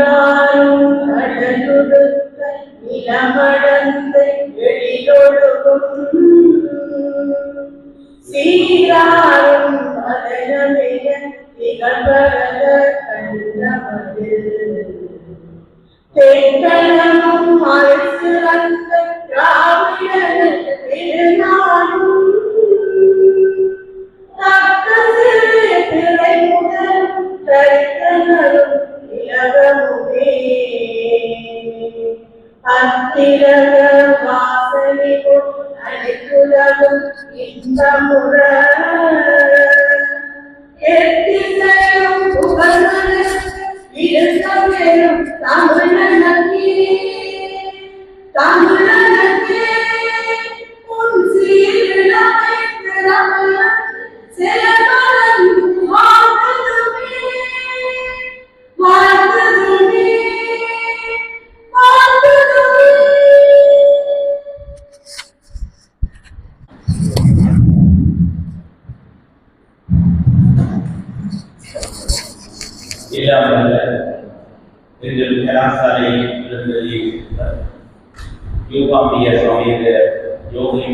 நீராரும் கடலுடுத்த நிலமடந்து எழிலொழுகும். சீராரும் மதனமிக திகழ்வரத கண்டமது. தென்கலமும் அரசுரந்த அத்திரக வாசனை அனைத்துலகும் இன்பமுற எத்திசையும் புகழ்மன இருந்தவரும் தமிழனக்கே தமிழனக்கே எல்லாம் எங்கள் கலாசாலை யோகாம்பிய சுவாமியில் யோகி